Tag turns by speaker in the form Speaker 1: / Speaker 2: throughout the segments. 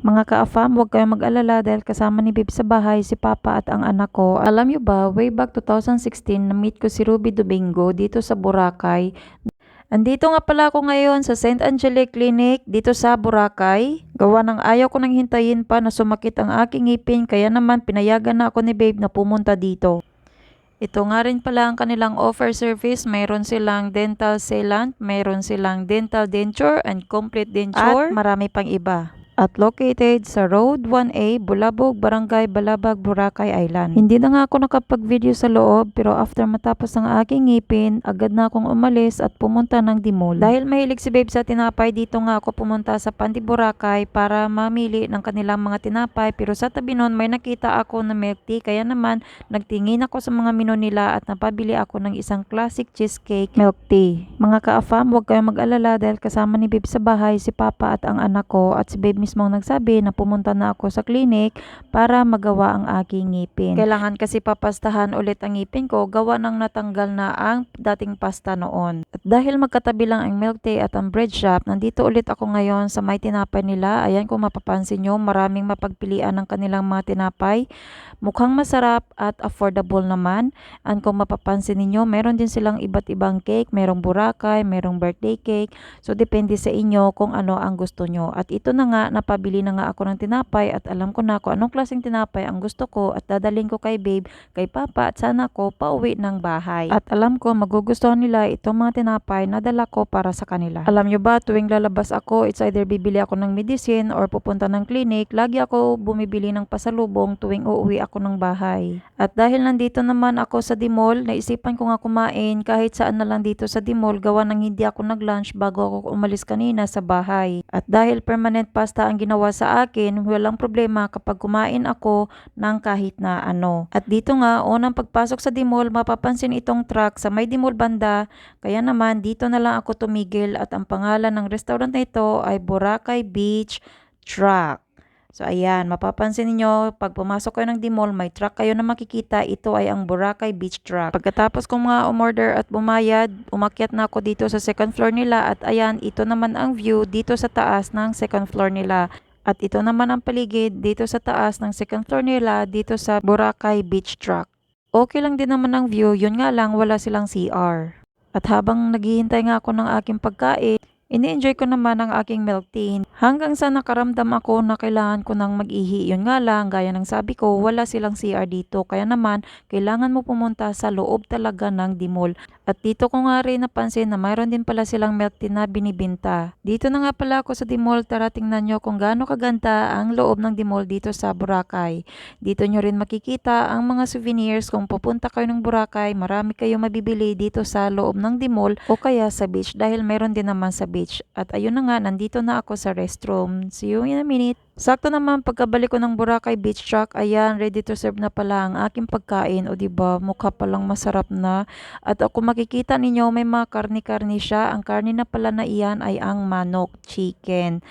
Speaker 1: Mga ka-afam, huwag kayong mag-alala dahil kasama ni Babe sa bahay si Papa at ang anak ko. Alam nyo ba, way back 2016, na-meet ko si Ruby Domingo dito sa Boracay. Andito nga pala ako ngayon sa St. Angelique Clinic dito sa Boracay. Gawa ng ayaw ko nang hintayin pa na sumakit ang aking ngipin kaya naman pinayagan na ako ni Babe na pumunta dito. Ito nga rin pala ang kanilang offer service. Mayroon silang dental sealant, mayroon silang dental denture and complete denture, at marami pang iba. At located sa Road 1A, Bulabog, Barangay Balabag, Boracay Island. Hindi na nga ako nakapag-video sa loob pero after matapos ang aking ngipin, agad na akong umalis at pumunta ng Dimol. Dahil mahilig si Babe sa tinapay, dito nga ako pumunta sa Pandi Boracay para mamili ng kanilang mga tinapay pero sa tabi nun may nakita ako na milk tea kaya naman nagtingin ako sa mga menu nila at napabili ako ng isang classic cheesecake milk tea. Mga ka-afam, huwag kayong mag-alala dahil kasama ni Babe sa bahay si Papa at ang anak ko at si Babe mismo ang nagsabi na pumunta na ako sa clinic para magawa ang aking ngipin. Kailangan kasi papastahan ulit ang ngipin ko gawa ng natanggal na ang dating pasta noon. At dahil magkatabi lang ang milk tea at ang bread shop, nandito ulit ako ngayon sa may tinapay nila. Ayan kung mapapansin nyo, maraming mapagpilian ng kanilang mga tinapay. Mukhang masarap at affordable naman. And kung mapapansin ninyo, meron din silang iba't ibang cake. Merong burakay, merong birthday cake. So, depende sa inyo kung ano ang gusto nyo. At ito na nga, napabili na nga ako ng tinapay at alam ko na kung anong klaseng tinapay ang gusto ko at dadaling ko kay babe, kay papa at sana ko pauwi ng bahay. At alam ko magugustuhan nila itong mga tinapay na dala ko para sa kanila. Alam nyo ba, tuwing lalabas ako, it's either bibili ako ng medicine or pupunta ng clinic, lagi ako bumibili ng pasalubong tuwing uuwi ako ng bahay. At dahil nandito naman ako sa Dimol, naisipan ko nga kumain kahit saan na lang dito sa Dimol gawa ng hindi ako nag-lunch bago ako umalis kanina sa bahay. At dahil permanent pasta ang ginawa sa akin, walang problema kapag kumain ako ng kahit na ano. At dito nga, unang pagpasok sa Dimol, mapapansin itong truck sa may Dimol banda. Kaya naman, dito na lang ako tumigil at ang pangalan ng restaurant na ito ay Boracay Beach Truck. So ayan, mapapansin niyo pag pumasok kayo ng Dimol, may truck kayo na makikita. Ito ay ang Boracay Beach Truck. Pagkatapos kong mga umorder at bumayad, umakyat na ako dito sa second floor nila at ayan, ito naman ang view dito sa taas ng second floor nila. At ito naman ang paligid dito sa taas ng second floor nila dito sa Boracay Beach Truck. Okay lang din naman ang view, yun nga lang wala silang CR. At habang naghihintay nga ako ng aking pagkain, Ini-enjoy ko naman ang aking milk tea hanggang sa nakaramdam ako na kailangan ko nang mag-ihi. Yun nga lang, gaya ng sabi ko, wala silang CR dito. Kaya naman, kailangan mo pumunta sa loob talaga ng dimol. At dito ko nga rin napansin na mayroon din pala silang milk tea na binibinta. Dito na nga pala ako sa dimol, tara tingnan nyo kung gaano kaganda ang loob ng dimol dito sa Boracay. Dito nyo rin makikita ang mga souvenirs kung pupunta kayo ng Boracay, marami kayo mabibili dito sa loob ng dimol o kaya sa beach dahil mayroon din naman sa beach. At ayun na nga, nandito na ako sa restroom. See you in a minute. Sakto naman pagkabalik ko ng Boracay Beach Truck, ayan, ready to serve na pala ang aking pagkain. O di ba mukha palang masarap na. At ako makikita ninyo, may mga karni-karni siya. Ang karni na pala na iyan ay ang manok chicken.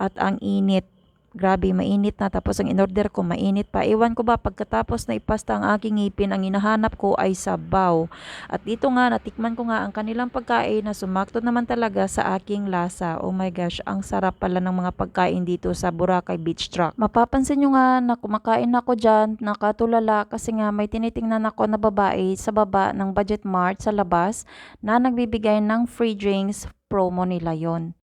Speaker 1: At ang init Grabe, mainit na. Tapos ang inorder ko, mainit pa. Iwan ko ba, pagkatapos na ipasta ang aking ngipin, ang hinahanap ko ay sabaw. At dito nga, natikman ko nga ang kanilang pagkain na sumakto naman talaga sa aking lasa. Oh my gosh, ang sarap pala ng mga pagkain dito sa Boracay Beach Truck. Mapapansin nyo nga na kumakain ako dyan, nakatulala kasi nga may tinitingnan ako na babae sa baba ng Budget Mart sa labas na nagbibigay ng free drinks promo nila yon.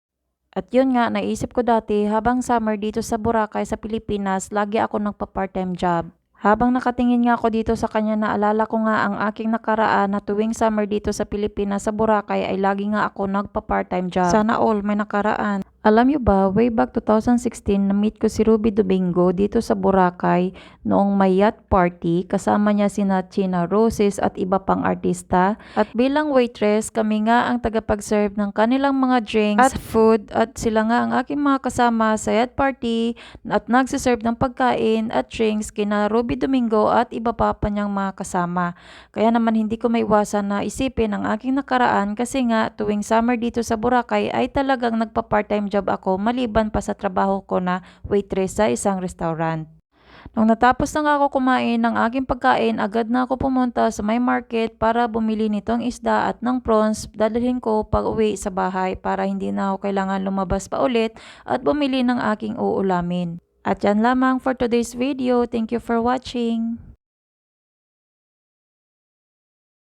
Speaker 1: At yun nga, naisip ko dati, habang summer dito sa Boracay sa Pilipinas, lagi ako nagpa-part-time job. Habang nakatingin nga ako dito sa kanya, naalala ko nga ang aking nakaraan na tuwing summer dito sa Pilipinas sa Boracay ay lagi nga ako nagpa-part-time job. Sana all may nakaraan. Alam niyo ba, way back 2016, na-meet ko si Ruby Domingo dito sa Boracay noong may yacht party. Kasama niya sina China Roses at iba pang artista. At bilang waitress, kami nga ang tagapag-serve ng kanilang mga drinks at food. At sila nga ang aking mga kasama sa yacht party at nagsiserve ng pagkain at drinks kina Ruby Domingo at iba pa pa niyang mga kasama. Kaya naman hindi ko maiwasan na isipin ang aking nakaraan kasi nga tuwing summer dito sa Boracay ay talagang nagpa-part-time job ako maliban pa sa trabaho ko na waitress sa isang restaurant. Nung natapos na ako kumain ng aking pagkain, agad na ako pumunta sa may market para bumili nitong isda at ng prawns. Dadalhin ko pag uwi sa bahay para hindi na ako kailangan lumabas pa ulit at bumili ng aking uulamin. At yan lamang for today's video. Thank you for watching.